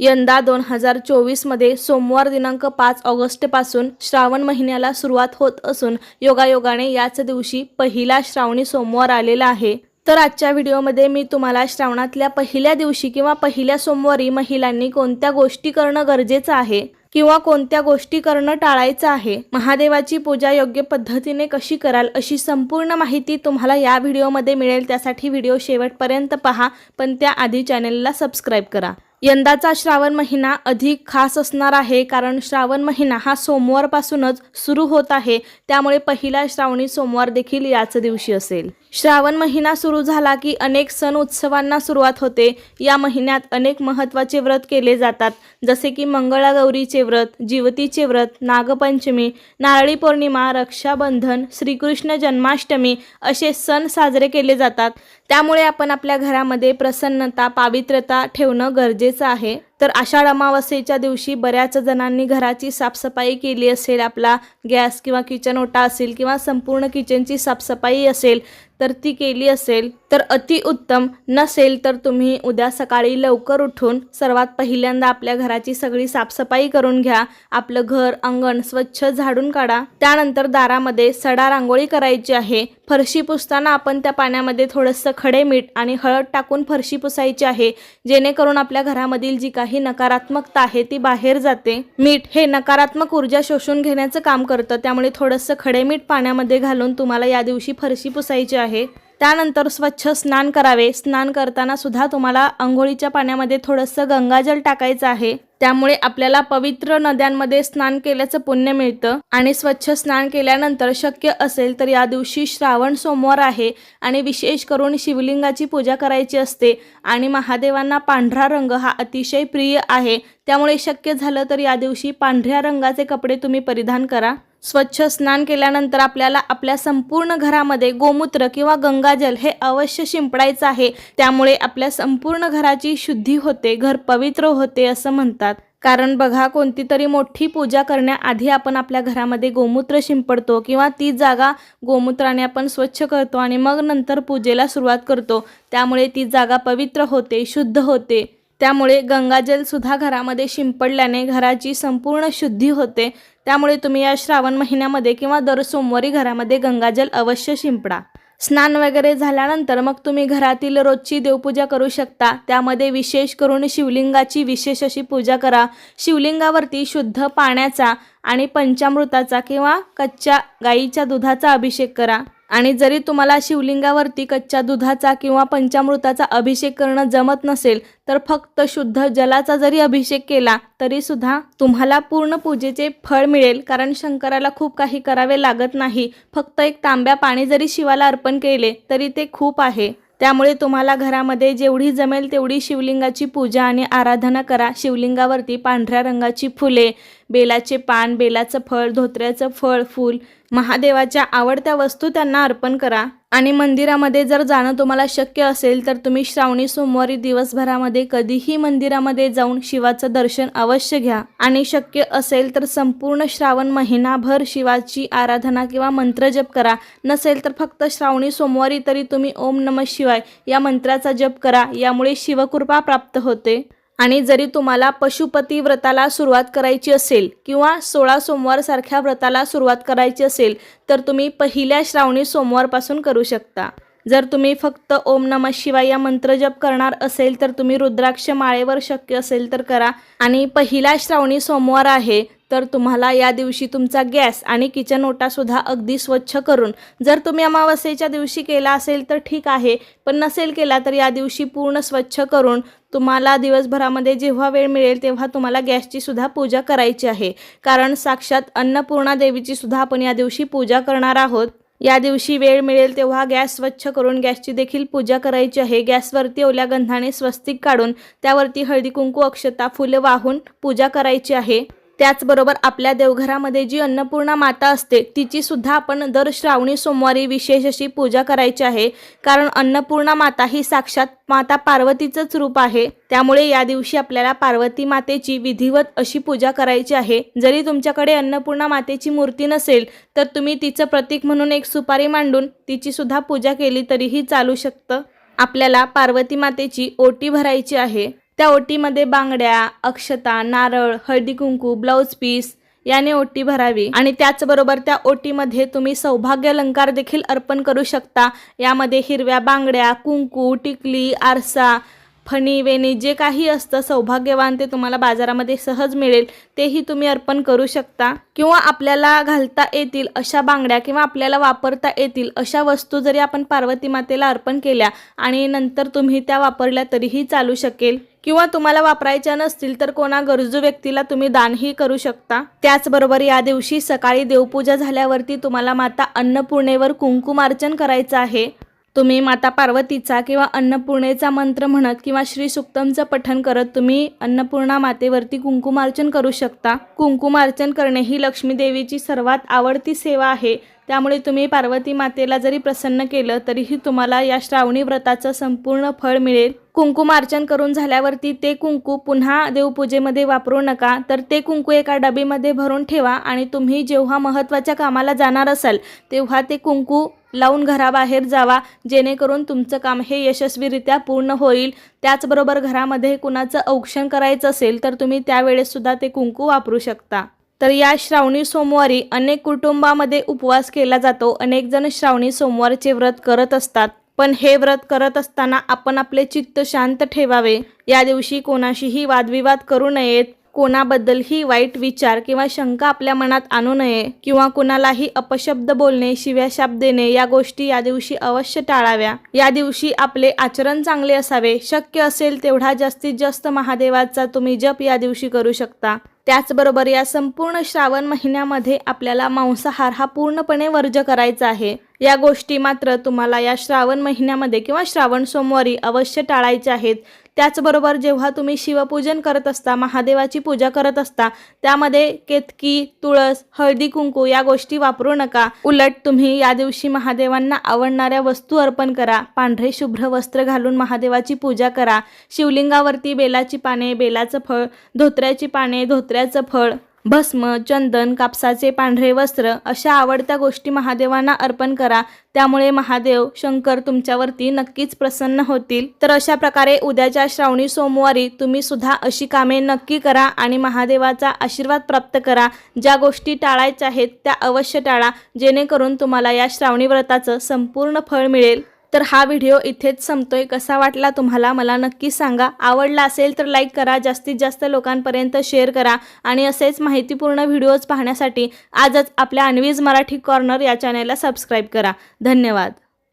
यंदा दोन हजार चोवीसमध्ये सोमवार दिनांक पाच ऑगस्टपासून श्रावण महिन्याला सुरुवात होत असून योगायोगाने याच दिवशी पहिला श्रावणी सोमवार आलेला आहे. तर आजच्या व्हिडिओमध्ये मी तुम्हाला श्रावणातल्या पहिल्या दिवशी किंवा पहिल्या सोमवारी महिलांनी कोणत्या गोष्टी करणं गरजेचं आहे किंवा कोणत्या गोष्टी करणं टाळायचं आहे महादेवाची पूजा योग्य पद्धतीने कशी कराल अशी संपूर्ण माहिती तुम्हाला या व्हिडिओमध्ये मिळेल. त्यासाठी व्हिडिओ शेवटपर्यंत पहा पण त्याआधी चॅनेलला सबस्क्राईब करा. यंदाचा श्रावण महिना अधिक खास असणार आहे कारण श्रावण महिना हा सोमवारपासूनच सुरू होत आहे. त्यामुळे पहिला श्रावणी सोमवार देखील याच दिवशी असेल. श्रावण महिना सुरू झाला की अनेक सण उत्सवांना सुरुवात होते. या महिन्यात अनेक महत्त्वाचे व्रत केले जातात. जसे की मंगळागौरीचे व्रत जीवतीचे व्रत नागपंचमी नारळी पौर्णिमा रक्षाबंधन श्रीकृष्ण जन्माष्टमी असे सण साजरे केले जातात. त्यामुळे आपण आपल्या घरामध्ये प्रसन्नता पावित्र्यता ठेवणं गरजेचं आहे. तर आषाढ अमावस्येच्या दिवशी बऱ्याच जणांनी घराची साफसफाई केली असेल आपला गॅस किंवा किचन ओटा असेल किंवा संपूर्ण किचनची साफसफाई असेल तर ती केली असेल. तर अतिउत्तम नसेल तर तुम्ही उद्या सकाळी लवकर उठून सर्वात पहिल्यांदा आपल्या घराची सगळी साफसफाई करून घ्या. आपलं घर अंगण स्वच्छ झाडून काढा. त्यानंतर दारामध्ये सडा रांगोळी करायची आहे. फरशी पुसताना आपण त्या पाण्यामध्ये थोडंसं खडे मीठ आणि हळद टाकून फरशी पुसायची आहे जेणेकरून आपल्या घरामधील जी काही नकारात्मकता आहे ती बाहेर जाते. मीठ हे नकारात्मक ऊर्जा शोषून घेण्याचं काम करतं त्यामुळे थोडंसं खडे मीठ पाण्यामध्ये घालून तुम्हाला या दिवशी फरशी पुसायची आहे. त्यानंतर स्वच्छ स्नान करावे. स्नान करताना सुद्धा तुम्हाला आंघोळीच्या पाण्यामध्ये थोडंसं गंगाजल टाकायचं आहे. त्यामुळे आपल्याला पवित्र नद्यांमध्ये स्नान केल्याचं पुण्य मिळतं आणि स्वच्छ स्नान केल्यानंतर शक्य असेल तर या दिवशी श्रावण सोमवार आहे आणि विशेष करून शिवलिंगाची पूजा करायची असते आणि महादेवांना पांढरा रंग हा अतिशय प्रिय आहे. त्यामुळे शक्य झालं तर या दिवशी पांढऱ्या रंगाचे कपडे तुम्ही परिधान करा. स्वच्छ स्नान केल्यानंतर आपल्याला आपल्या संपूर्ण घरामध्ये गोमूत्र किंवा गंगाजल हे अवश्य शिंपडायचं आहे. त्यामुळे आपल्या संपूर्ण घराची शुद्धी होते घर पवित्र होते असं म्हणतात. कारण बघा कोणती तरी मोठी पूजा करण्याआधी आपण आपल्या घरामध्ये गोमूत्र शिंपडतो किंवा ती जागा गोमूत्राने आपण स्वच्छ करतो आणि मग नंतर पूजेला सुरुवात करतो. त्यामुळे ती जागा पवित्र होते शुद्ध होते. त्यामुळे गंगाजल सुद्धा घरामध्ये शिंपडल्याने घराची संपूर्ण शुद्धी होते. त्यामुळे तुम्ही या श्रावण महिन्यामध्ये किंवा दर सोमवारी घरामध्ये गंगाजल अवश्य शिंपडा. स्नान वगैरे झाल्यानंतर मग तुम्ही घरातील रोजची देवपूजा करू शकता. त्यामध्ये विशेष करून शिवलिंगाची विशेष अशी पूजा करा. शिवलिंगावरती शुद्ध पाण्याचा आणि पंचामृताचा किंवा कच्च्या गाईच्या दुधाचा अभिषेक करा. आणि जरी तुम्हाला शिवलिंगावरती कच्च्या दुधाचा किंवा पंचामृताचा अभिषेक करणं जमत नसेल तर फक्त शुद्ध जलाचा जरी अभिषेक केला तरीसुद्धा तुम्हाला पूर्ण पूजेचे फळ मिळेल कारण शंकराला खूप काही करावे लागत नाही. फक्त एक तांब्या पाणी जरी शिवाला अर्पण केले तरी ते खूप आहे. त्यामुळे तुम्हाला घरामध्ये जेवढी जमेल तेवढी शिवलिंगाची पूजा आणि आराधना करा. शिवलिंगावरती पांढऱ्या रंगाची फुले बेलाचे पान बेलाचं फळ धोत्र्याचं फळ फूल. महादेवाच्या आवडत्या वस्तू त्यांना अर्पण करा. आणि मंदिरामध्ये जर जाणं तुम्हाला शक्य असेल तर तुम्ही श्रावणी सोमवारी दिवसभरामध्ये कधीही मंदिरामध्ये जाऊन शिवाचं दर्शन अवश्य घ्या. आणि शक्य असेल तर संपूर्ण श्रावण महिनाभर शिवाची आराधना किंवा मंत्रजप करा. नसेल तर फक्त श्रावणी सोमवारी तरी तुम्ही ओम नम शिवाय या मंत्राचा जप करा. यामुळे शिवकृपा प्राप्त होते. आणि जरी तुम्हाला पशुपती व्रताला सुरुवात करायची असेल किंवा सोळा सोमवारसारख्या व्रताला सुरुवात करायची असेल तर तुम्ही पहिल्या श्रावणी सोमवारपासून करू शकता. जर तुम्ही फक्त ओम नम शिवाय या मंत्र जप करणार असेल तर तुम्ही रुद्राक्ष माळेवर शक्य असेल तर करा. आणि पहिला श्रावणी सोमवार आहे तर तुम्हाला या दिवशी तुमचा गॅस आणि किचन ओटासुद्धा अगदी स्वच्छ करून जर तुम्ही अमावस्येच्या दिवशी केला असेल तर ठीक आहे पण नसेल केला तर या दिवशी पूर्ण स्वच्छ करून तुम्हाला दिवसभरामध्ये जेव्हा वेळ मिळेल तेव्हा तुम्हाला गॅसची सुद्धा पूजा करायची आहे. कारण साक्षात अन्नपूर्णा देवीची सुद्धा आपण या दिवशी पूजा करणार आहोत. या दिवशी वेळ मिळेल तेव्हा गॅस स्वच्छ करून गॅसची देखील पूजा करायची आहे. गॅसवरती ओल्या गंधाने स्वस्तिक काढून त्यावरती हळदी कुंकू अक्षता फुलं वाहून पूजा करायची आहे. त्याचबरोबर आपल्या देवघरामध्ये जी अन्नपूर्णा माता असते तिची सुद्धा आपण दर श्रावणी सोमवारी विशेष अशी पूजा करायची आहे. कारण अन्नपूर्णा माता ही साक्षात माता पार्वतीचंच रूप आहे. त्यामुळे या दिवशी आपल्याला पार्वती मातेची विधिवत अशी पूजा करायची आहे. जरी तुमच्याकडे अन्नपूर्णा मातेची मूर्ती नसेल तर तुम्ही तिचं प्रतीक म्हणून एक सुपारी मांडून तिची सुद्धा पूजा केली तरीही चालू शकतं. आपल्याला पार्वती मातेची ओटी भरायची आहे. त्या ओटीमध्ये बांगड्या अक्षता नारळ हळदी कुंकू ब्लाऊज पीस याने ओटी भरावी. आणि त्याचबरोबर त्या ओटीमध्ये तुम्ही सौभाग्य अलंकार देखील अर्पण करू शकता. यामध्ये हिरव्या बांगड्या कुंकू टिकली आरसा फणी वेणी जे काही असतं सौभाग्यवान ते तुम्हाला बाजारामध्ये सहज मिळेल तेही तुम्ही अर्पण करू शकता. किंवा आपल्याला घालता येतील अशा बांगड्या किंवा आपल्याला वापरता येतील अशा वस्तू जरी आपण पार्वती मातेला अर्पण केल्या आणि नंतर तुम्ही त्या वापरल्या तरीही चालू शकेल. किंवा तुम्हाला वापरायच्या नसतील तर कोणा गरजू व्यक्तीला तुम्ही दानही करू शकता. त्याचबरोबर या दिवशी सकाळी देवपूजा झाल्यावरती तुम्हाला माता अन्नपूर्णेवर कुंकुमार्चन करायचं आहे. तुम्ही माता पार्वतीचा किंवा अन्नपूर्णेचा मंत्र म्हणत किंवा श्री सुक्तमचं पठण करत तुम्ही अन्नपूर्णा मातेवरती कुंकुमार्चन करू शकता. कुंकुमार्चन करणे ही लक्ष्मी देवीची सर्वात आवडती सेवा आहे. त्यामुळे तुम्ही पार्वती मातेला जरी प्रसन्न केलं तरीही तुम्हाला या श्रावणी व्रताचं संपूर्ण फळ मिळेल. कुंकुमार्चन करून झाल्यावरती ते कुंकू पुन्हा देवपूजेमध्ये वापरू नका तर ते कुंकू एका डबीमध्ये भरून ठेवा आणि तुम्ही जेव्हा महत्त्वाच्या कामाला जाणार असाल तेव्हा ते कुंकू लावून घराबाहेर जावा जेणेकरून तुमचं काम हे यशस्वीरित्या पूर्ण होईल. त्याचबरोबर घरामध्ये कुणाचं औक्षण करायचं असेल तर तुम्ही त्यावेळेससुद्धा ते कुंकू वापरू शकता. तर या श्रावणी सोमवारी अनेक कुटुंबामध्ये उपवास केला जातो. अनेक जण श्रावणी सोमवारचे व्रत करत असतात. पण हे व्रत करत असताना आपण आपले चित्त शांत ठेवावे. या दिवशी कोणाशीही वादविवाद करू नयेत. कोणाबद्दलही वाईट विचार किंवा शंका आपल्या मनात आणू नये किंवा कुणालाही अपशब्द बोलणे शिव्या शाप देणे या गोष्टी या दिवशी अवश्य टाळाव्या. या दिवशी आपले आचरण चांगले असावे. शक्य असेल तेवढा जास्तीत जास्त महादेवाचा तुम्ही जप या दिवशी करू शकता. त्याचबरोबर या संपूर्ण श्रावण महिन्यामध्ये आपल्याला मांसाहार हा पूर्णपणे वर्ज करायचा आहे. या गोष्टी मात्र तुम्हाला या श्रावण महिन्यामध्ये किंवा श्रावण सोमवारी अवश्य टाळायच्या आहेत. त्याचबरोबर जेव्हा तुम्ही शिवपूजन करत असता महादेवाची पूजा करत असता त्यामध्ये केतकी तुळस हळदी कुंकू या गोष्टी वापरू नका. उलट तुम्ही या दिवशी महादेवांना आवडणाऱ्या वस्तू अर्पण करा. पांढरे शुभ्र वस्त्र घालून महादेवाची पूजा करा. शिवलिंगावरती बेलाची पाने बेलाचं फळ धोत्र्याची पाने धोत्र्याचं फळ भस्म चंदन कापसाचे पांढरे वस्त्र अशा आवडत्या गोष्टी महादेवांना अर्पण करा. त्यामुळे महादेव शंकर तुमच्यावरती नक्कीच प्रसन्न होतील. तर अशा प्रकारे उद्याच्या श्रावणी सोमवारी तुम्ही सुद्धा अशी कामे नक्की करा आणि महादेवाचा आशीर्वाद प्राप्त करा. ज्या गोष्टी टाळायच्या आहेत त्या अवश्य टाळा. जेणेकरून तुम्हाला या श्रावणी व्रताचं संपूर्ण फळ मिळेल. तर हा व्हिडिओ इथेच संपतोय. कसा वाटला तुम्हाला मला नक्की सांगा. आवडला असेल तर लाईक करा. जास्तीत जास्त लोकांपर्यंत शेअर करा. आणि असेच माहितीपूर्ण व्हिडिओज पाहण्यासाठी आजच आपल्या अनवीज मराठी कॉर्नर या चॅनलला सबस्क्राईब करा. धन्यवाद.